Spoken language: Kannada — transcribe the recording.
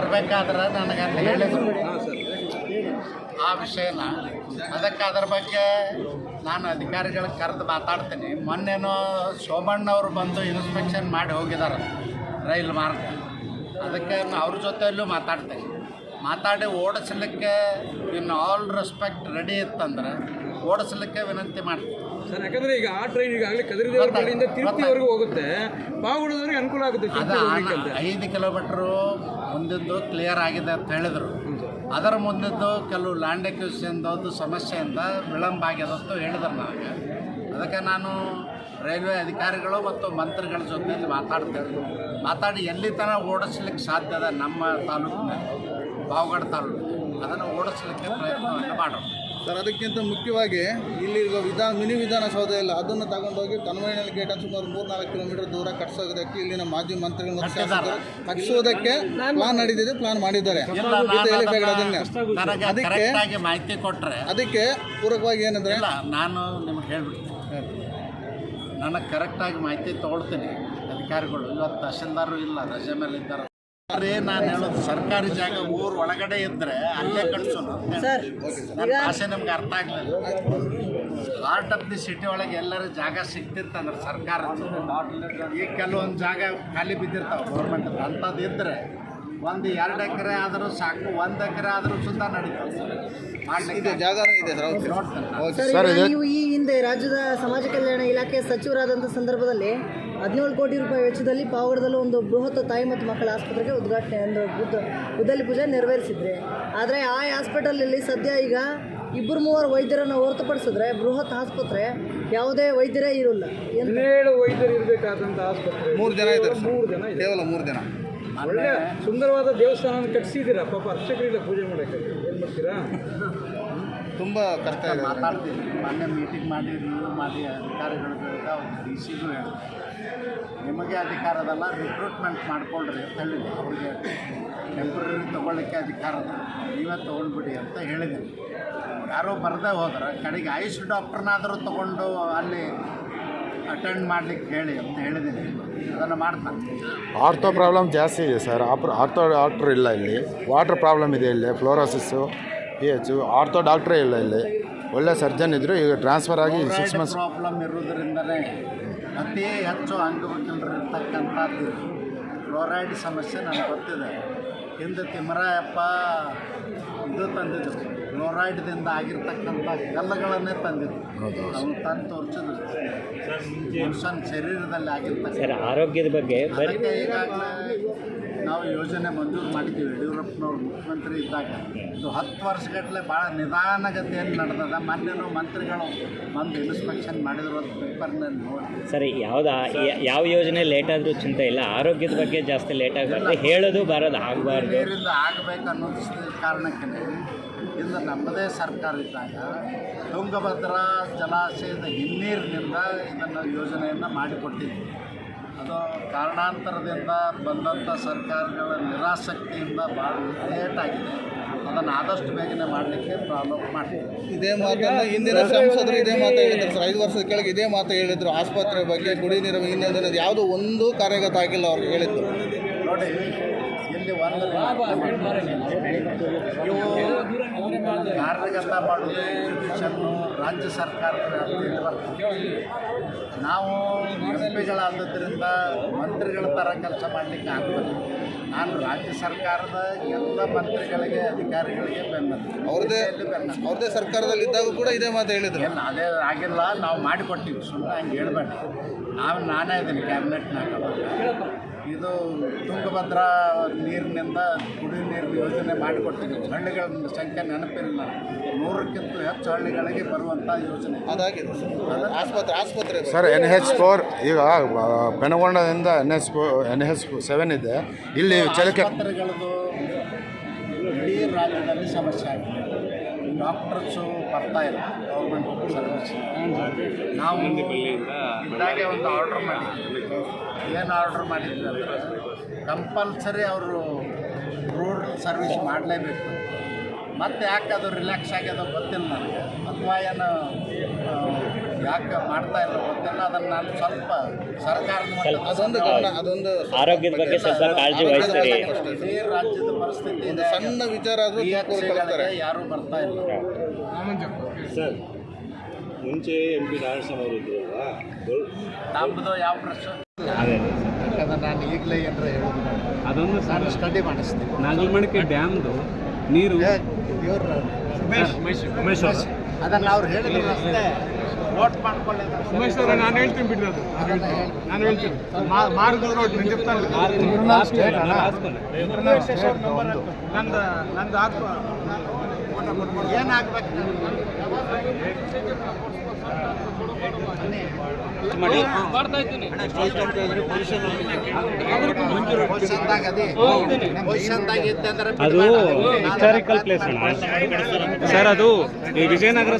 ಬರಬೇಕಾದ್ರೆ ನನಗೆ ಅಲ್ಲಿ ಹೇಳಿದ್ರು ಆ ವಿಷಯನ ಅದಕ್ಕೆ ಅದ್ರ ಬಗ್ಗೆ ನಾನು ಅಧಿಕಾರಿಗಳಿಗೆ ಕರೆದು ಮಾತಾಡ್ತೀನಿ. ಮೊನ್ನೆನೋ ಶೋಭಣ್ಣವರು ಬಂದು ಇನ್ಸ್ಪೆಕ್ಷನ್ ಮಾಡಿ ಹೋಗಿದ್ದಾರೆ ರೈಲು ಮಾರ್ಗ. ಅದಕ್ಕೆ ಅವ್ರ ಜೊತೆಯಲ್ಲೂ ಮಾತಾಡ್ತೀನಿ. ಮಾತಾಡಿ ಓಡಿಸ್ಲಿಕ್ಕೆ ಇನ್ ಆಲ್ ರೆಸ್ಪೆಕ್ಟ್ ರೆಡಿ ಇತ್ತಂದ್ರೆ, ಓಡಿಸ್ಲಿಕ್ಕೆ ವಿನಂತಿ ಮಾಡ್ತೀನಿ. ಸರ್ ಯಾಕಂದ್ರೆ ಈಗ ಆ ಟ್ರೈನ್ ಈಗಾಗಲೇ ಕದರಿದೇವರ ಬಳಿಯಿಂದ ತಿರುಪತಿವರೆಗೂ ಹೋಗುತ್ತೆ. ಪಾವಗಡದವರಿಗೆ ಅನುಕೂಲ ಆಗುತ್ತೆ ಅದು ಐದು ಕಿಲೋಮೀಟ್ರು ಮುಂದಿದ್ದು ಕ್ಲಿಯರ್ ಆಗಿದೆ ಅಂತ ಹೇಳಿದ್ರು. ಅದರ ಮುಂದಿದ್ದು ಕೆಲವು ಲ್ಯಾಂಡ್ ಎಕ್ವಿಷನ್ದು ಸಮಸ್ಯೆಯಿಂದ ವಿಳಂಬ ಆಗ್ಯದ ಅಂತ ಹೇಳಿದ್ರು ನನಗೆ. ಅದಕ್ಕೆ ನಾನು ರೈಲ್ವೆ ಅಧಿಕಾರಿಗಳು ಮತ್ತು ಮಂತ್ರಿಗಳ ಜೊತೆಯಲ್ಲಿ ಮಾತಾಡ್ತೇವೆ. ಮಾತಾಡಿ ಎಲ್ಲಿ ತನಕ ಓಡಿಸ್ಲಿಕ್ಕೆ ಸಾಧ್ಯ ಅದ ನಮ್ಮ ತಾಲೂಕಿನಲ್ಲಿ ಪಾವಗಡ ತಾಲೂಕು ಅದನ್ನು ಓಡಿಸ್ಲಿಕ್ಕೆ ಪ್ರಯತ್ನವನ್ನು ಮಾಡೋಣ ಸರ್ ಅದಕ್ಕಿಂತ ಮುಖ್ಯವಾಗಿ ಇಲ್ಲಿ ವಿಧಾನ ಮಿನಿ ವಿಧಾನಸೌಧ ಇಲ್ಲ ಅದನ್ನು ತಗೊಂಡೋಗಿ ಕನ್ವೈನಲ್ ಗೇಟ್ ಸುಮಾರು ಮೂರು ನಾಲ್ಕು ಕಿಲೋಮೀಟರ್ ದೂರ ಕಟ್ಸೋದಕ್ಕೆ ಇಲ್ಲಿನ ಮಾಜಿ ಮಂತ್ರಿಗಳು ಮತ್ತು ಶಾಸಕರು ಕಟ್ಸೋದಕ್ಕೆ ಪ್ಲಾನ್ ನಡೆದಿದೆ ಪ್ಲಾನ್ ಮಾಡಿದ್ದಾರೆ. ನಾನು ಅದಕ್ಕೆ- ಕರೆಕ್ಟಾಗಿ ಮಾಹಿತಿ ಕೊಟ್ಟರೆ ಅದಕ್ಕೆ ಪೂರಕವಾಗಿ ಏನಂದ್ರೆ ನಾನು ನಿಮಗೆ ಹೇಳ್ಬಿಡ್ತೀನಿ. ನನಗೆ ಕರೆಕ್ಟಾಗಿ ಮಾಹಿತಿ ತೊಗೊಳ್ತೀನಿ. ಅಧಿಕಾರಿಗಳು ಇವತ್ತು ತಹಶೀಲ್ದಾರರು ಇಲ್ಲ ರಜೆ ಮೇಲೆ ಇದ್ದಾರೆ. ಅದೇ ನಾನು ಹೇಳೋದು ಸರ್ಕಾರಿ ಜಾಗ ಊರು ಒಳಗಡೆ ಇದ್ರೆ ಅಲ್ಲೇ ನನ್ನ ಭಾಷೆ ನಮ್ಗೆ ಅರ್ಥ ಆಗ್ಲಿಲ್ಲ. ಹಾರ್ಟ್ ಆಫ್ ದಿ ಸಿಟಿ ಒಳಗೆ ಎಲ್ಲರೂ ಜಾಗ ಸಿಕ್ತಿತ್ತಂದ್ರೆ ಸರ್ಕಾರ. ಈಗ ಕೆಲವೊಂದು ಜಾಗ ಖಾಲಿ ಬಿದ್ದಿರ್ತಾವೆ ಗೌರ್ಮೆಂಟ್ ಅಂಥದ್ದು ಇದ್ದರೆ ಒಂದು ಎರಡು ಎಕರೆ ಆದರೂ ಸಾಕು ಒಂದು ಎಕರೆ ಆದರೂ ಸುತ್ತ ನಡೀತದೆ. ನೀವು ಈ ಹಿಂದೆ ರಾಜ್ಯದ ಸಮಾಜ ಕಲ್ಯಾಣ ಇಲಾಖೆ ಸಚಿವರಾದಂಥ ಸಂದರ್ಭದಲ್ಲಿ ಹದಿನೇಳು ಕೋಟಿ ರೂಪಾಯಿ ವೆಚ್ಚದಲ್ಲಿ ಪಾವಗಡದಲ್ಲಿ ಒಂದು ಬೃಹತ್ ತಾಯಿ ಮತ್ತು ಮಕ್ಕಳ ಆಸ್ಪತ್ರೆಗೆ ಉದ್ಘಾಟನೆ ಒಂದು ಬುದ್ಧ ಉದ್ದಲಿ ಪೂಜೆ ನೆರವೇರಿಸಿದ್ರೆ. ಆದರೆ ಆ ಹಾಸ್ಪಿಟಲಲ್ಲಿ ಸದ್ಯ ಈಗ ಇಬ್ಬರು ಮೂವರು ವೈದ್ಯರನ್ನು ಹೊರತುಪಡಿಸಿದ್ರೆ ಬೃಹತ್ ಆಸ್ಪತ್ರೆ ಯಾವುದೇ ವೈದ್ಯರೇ ಇರೋಲ್ಲ. ಏನು ಹದಿನೇಳು ವೈದ್ಯರು ಇರಬೇಕಾದಂಥ ಆಸ್ಪತ್ರೆ. ಮೂರು ಜನ ಇದ್ದಾರೆ ಸರ್. ಮೂರು ಜನ ಕೇವಲ ಮೂರು ಜನ. ಒಳ್ಳೆ ಸುಂದರವಾದ ದೇವಸ್ಥಾನ ಕಟ್ಸಿದ್ದೀರಾ? ಪಾಪ ಅರ್ಚಕರಿಲ್ಲ ಪೂಜೆ ಮಾಡೋಕ್ಕೆ. ಏನು ಮಾಡ್ತೀರಾ? ತುಂಬ ಕಷ್ಟ ಇದೆ. ಮಾತಾಡ್ತೀನಿ ಮೊನ್ನೆ ಮೀಟಿಂಗ್ ಮಾಡಿ ನೀವು ಮಾಡಿ ಅಧಿಕಾರಿಗಳ ಜೊತೆ ಡಿ ಸಿಗೂ ಹೇಳಿದೆ ನಿಮಗೆ ಅಧಿಕಾರ ಅದಲ್ಲ ರಿಕ್ರೂಟ್ಮೆಂಟ್ ಮಾಡ್ಕೊಳ್ರಿ ಅಂತ ಹೇಳಿದೆ ಅವ್ರಿಗೆ ಟೆಂಪ್ರರಿ ತೊಗೊಳ್ಳಿಕ್ಕೆ ಅಧಿಕಾರ ಅದ. ನೀವೇ ತೊಗೊಂಡ್ಬಿಡಿ ಅಂತ ಹೇಳಿದೆ ಯಾರೋ ಬರದೇ ಹೋದ್ರೆ ಕಡೆಗೆ ಆಯುಷ್ ಡಾಕ್ಟ್ರನ್ನಾದರೂ ತೊಗೊಂಡು ಅಲ್ಲಿ ಅಟೆಂಡ್ ಮಾಡ್ಲಿಕ್ಕೆ ಹೇಳಿ ಅಂತ ಹೇಳಿದ್ದೀನಿ. ಅದನ್ನು ಮಾಡ್ತಾನೆ ಆರ್ಥೋ ಪ್ರಾಬ್ಲಮ್ ಜಾಸ್ತಿ ಇದೆ ಸರ್. ಆಪ್ರ ಆರ್ಥೋ ಡಾಕ್ಟ್ರ್ ಇಲ್ಲ ಇಲ್ಲಿ. ವಾಟರ್ ಪ್ರಾಬ್ಲಮ್ ಇದೆ ಇಲ್ಲಿ ಫ್ಲೋರೋಸಿಸ್ಸು. ಪಿ ಎಚ್ ಆರ್ಥೋ ಡಾಕ್ಟ್ರೇ ಇಲ್ಲ ಇಲ್ಲಿ. ಒಳ್ಳೆ ಸರ್ಜನ್ ಇದ್ದರು ಈಗ ಟ್ರಾನ್ಸ್ಫರ್ ಆಗಿ ಸಿಕ್ಸ್ ಮಂತ್ಸ್ ಪ್ರಾಬ್ಲಮ್ ಇರೋದ್ರಿಂದಲೇ ಅತಿ ಹೆಚ್ಚು ಅಂಗವಿಕಲರು ಇರ್ತಕ್ಕಂಥದ್ದು ಫ್ಲೋರೈಡ್ ಸಮಸ್ಯೆ ನನಗೆ ಗೊತ್ತಿದೆ. ಹಿಂದೆ ತಿಮ್ಮರಾಯಪ್ಪ ಇದು ತಂದಿದ್ರು. ಕ್ಲೋರೈಡ್ದಿಂದ ಆಗಿರ್ತಕ್ಕಂಥ ಕಲ್ಲುಗಳನ್ನೇ ತಂದಿದ್ರು. ಅವನು ತಂದು ತೋರಿಸಿದ್ರು. ಮನುಷ್ಯನ ಶರೀರದಲ್ಲಿ ಆಗಿರ್ತಕ್ಕಂಥ ಸರ್ ಆರೋಗ್ಯದ ಬಗ್ಗೆ ಈಗಾಗಲೇ ನಾವು ಯೋಜನೆ ಮಂಜೂರು ಮಾಡಿದ್ದೀವಿ ಯಡಿಯೂರಪ್ಪನವ್ರು ಮುಖ್ಯಮಂತ್ರಿ ಇದ್ದಾಗ ಇದು ಹತ್ತು ವರ್ಷಗಟ್ಟಲೆ ಭಾಳ ನಿಧಾನಗತಿಯಲ್ಲಿ ನಡೆದದ. ಮೊನ್ನೆನೂ ಮಂತ್ರಿಗಳು ಬಂದು ಇನ್ಸ್ಪೆಕ್ಷನ್ ಮಾಡಿದ್ರು ಅಂತ ಪೇಪರ್ನಲ್ಲಿ ನೋಡಿ. ಸರಿ ಯಾವುದಾ? ಯಾವ ಯೋಜನೆ ಲೇಟ್ ಆದರೂ ಚಿಂತೆ ಇಲ್ಲ. ಆರೋಗ್ಯದ ಬಗ್ಗೆ ಜಾಸ್ತಿ ಲೇಟ್ ಆಗಬಾರ್ದು ಹೇಳೋದು ಬರೋದು ಆಗಬಾರ್ದು. ನೀರಿಂದ ಆಗಬೇಕು ಅನ್ನೋದು ಕಾರಣಕ್ಕೆ. ಇಂದು ನಮ್ಮದೇ ಸರ್ಕಾರ ಇದ್ದಾಗ ತುಂಗಭದ್ರಾ ಜಲಾಶಯದ ಹಿನ್ನೀರಿನಿಂದ ಇದನ್ನು ಯೋಜನೆಯನ್ನು ಮಾಡಿಕೊಟ್ಟಿದ್ವಿ. ಅದು ಕಾರಣಾಂತರದಿಂದ ಬಂದಂಥ ಸರ್ಕಾರಗಳ ನಿರಾಸಕ್ತಿಯಿಂದ ಭಾಳ ಲೇಟ್ ಆಗಿದೆ ಅದನ್ನು ಆದಷ್ಟು ಬೇಗನೆ ಮಾಡಲಿಕ್ಕೆ ಪ್ರಾರಂಭ ಮಾಡ್ತೀವಿ. ಇದೇ ಮಾತು ಹಿಂದಿನ ಸಂಸದರು ಇದೇ ಮಾತು ಹೇಳಿದ್ರು. ಸರ್ ಐದು ವರ್ಷದ ಕೆಳಗೆ ಇದೇ ಮಾತು ಹೇಳಿದ್ರು. ಆಸ್ಪತ್ರೆ ಬಗ್ಗೆ ಕುಡಿ ನೀರು ಇನ್ನೊಂದು ಯಾವುದೋ ಒಂದು ಕಾರ್ಯಗತ ಆಗಿಲ್ಲ ಅವ್ರಿಗೆ ಹೇಳಿದ್ದು. ನೋಡಿ ಇಲ್ಲಿ ಒಂದು ಇವು ಕಾರ್ಯಗತ ಮಾಡೋದು ಎಜುಕೇಷನ್ನು ರಾಜ್ಯ ಸರ್ಕಾರದ ನಾವು ಎಂ ಪಿಗಳಾದದ್ರಿಂದ ಮಂತ್ರಿಗಳ ಥರ ಕೆಲಸ ಮಾಡಲಿಕ್ಕೆ ಆಗ್ತದೆ. ನಾನು ರಾಜ್ಯ ಸರ್ಕಾರದ ಎಲ್ಲ ಮಂತ್ರಿಗಳಿಗೆ ಅಧಿಕಾರಿಗಳಿಗೆ ಬೆಂಬಲ. ಅವ್ರದ್ದೇ ಅವ್ರದ್ದೇ ಸರ್ಕಾರದಲ್ಲಿ ಇದ್ದಾಗ ಕೂಡ ಇದೇ ಮಾತು ಹೇಳಿದ್ರು. ಇಲ್ಲ ಅದೇ ಆಗಿಲ್ಲ. ನಾವು ಮಾಡಿಕೊಟ್ಟಿವಿ. ಸುಮ್ಮನೆ ಹಂಗೆ ಹೇಳ್ಬೇಡ. ನಾವು ನಾನೇ ಇದ್ದೀನಿ ಕ್ಯಾಬಿನೆಟ್ನಾಗ. ಇದು ತುಂಗಭದ್ರಾ ನೀರಿನಿಂದ ಕುಡಿಯುವ ನೀರಿನ ಯೋಜನೆ ಮಾಡಿಕೊಟ್ಟಿದ್ದೀವಿ ಹಳ್ಳಿಗಳ ಸಂಖ್ಯೆ ನೆನಪಿಲ್ಲ. ನೂರಕ್ಕಿಂತ ಹೆಚ್ಚು ಹಳ್ಳಿಗಳಿಗೆ ಬರುವಂಥ ಯೋಜನೆ. ಅದಾಗಿದೆ. ಆಸ್ಪತ್ರೆ ಆಸ್ಪತ್ರೆ ಸರ್ ಎನ್ ಎಚ್ ಫೋರ್ ಈಗ ಬೆನಗೊಂಡದಿಂದ N H four N H seven ಇದೆ. ಇಲ್ಲಿ ಚಳಕೆ ಆಸ್ಪತ್ರೆಗಳದ್ದು ಇಡೀ ರಾಜ್ಯದಲ್ಲಿ ಸಮಸ್ಯೆ ಆಗಿದೆ. ಡಾಕ್ಟರ್ಸು ಬರ್ತಾ ಇಲ್ಲ ಗೌರ್ಮೆಂಟ್ ಸರ್ವಿಸ್ ನಾವು ಇದ್ದಾಗೆ ಒಂದು ಆರ್ಡ್ರ್ ಮಾಡಿದ್ವಿ. ಏನು ಆರ್ಡ್ರ್ ಮಾಡಿದ್ವಿ ಕಂಪಲ್ಸರಿ ಅವರು ರೋಡ್ ಸರ್ವಿಸ್ ಮಾಡಲೇಬೇಕು ಮತ್ತು ಯಾಕೆ ಅದು ರಿಲ್ಯಾಕ್ಸ್ ಆಗ್ಯದೋ ಗೊತ್ತಿಲ್ಲ ನನಗೆ. ಅಥವಾ ಏನು ಯಾಕೆ ಮಾಡ್ತಾ ಇಲ್ಲ ಗೊತ್ತಿಲ್ಲ. ಅದನ್ನು ನಾನು ಸ್ವಲ್ಪ ಸರ್ಕಾರದ ಅದೊಂದು ಅದೊಂದು ಆರೋಗ್ಯದ ಬಗ್ಗೆ ಸ್ವಲ್ಪ ಕಾಳಜಿ ವಹಿಸ್ತೀರಿ. ಇಡೀ ರಾಜ್ಯದ ಪರಿಸ್ಥಿತಿ ಒಂದು ಇದೆ. ಸಣ್ಣ ವಿಚಾರ ಆದರೂ ಯಾರೂ ಬರ್ತಾ ಇಲ್ಲ. ಸರ್ ಮುಂಚೆ ಎಂ ಪಿ ನಾರಾಯಣಸ್ವಾಮಿ ಅವರು ಇದ್ರಲ್ವಾ? ನಮ್ಮದು ಯಾವ ಪ್ರಶ್ನೆ? ಅದನ್ನು ನಾನು ಈಗಲೇ ಏನಾರ ಹೇಳೋದು. ಅದೊಂದು ಸ್ಟಡಿ ಮಾಡಿಸ್ತೀನಿ. ನಾಗಲ್ಮಣಿಕೆ ಡ್ಯಾಮ್ದು ನೀರು ಉಮೇಶ್ ಅವರು. ಅದನ್ನ ಅವ್ರು ಹೇಳಿದ್ರು ಅಷ್ಟೇ. ನೋಟ್ ಮಾಡ್ಕೊಳ್ಳಿ ಅವರ ನಾನು ಹೇಳ್ತೀನಿ ಬಿಡಿ ಅದು. ನಾನು ಹೇಳ್ತೀನಿ. ಮಾರ್ಗ ರೋಡ್ ನಂದು ನಂದು ಹಾಕುವ ಏನಾಗಬೇಕು? ಅದು ಹಿಸ್ಟಾರಿಕಲ್ ಪ್ಲೇಸ್ ಅಣ್ಣ. ಸರ್ ಅದು ಈ ವಿಜಯನಗರ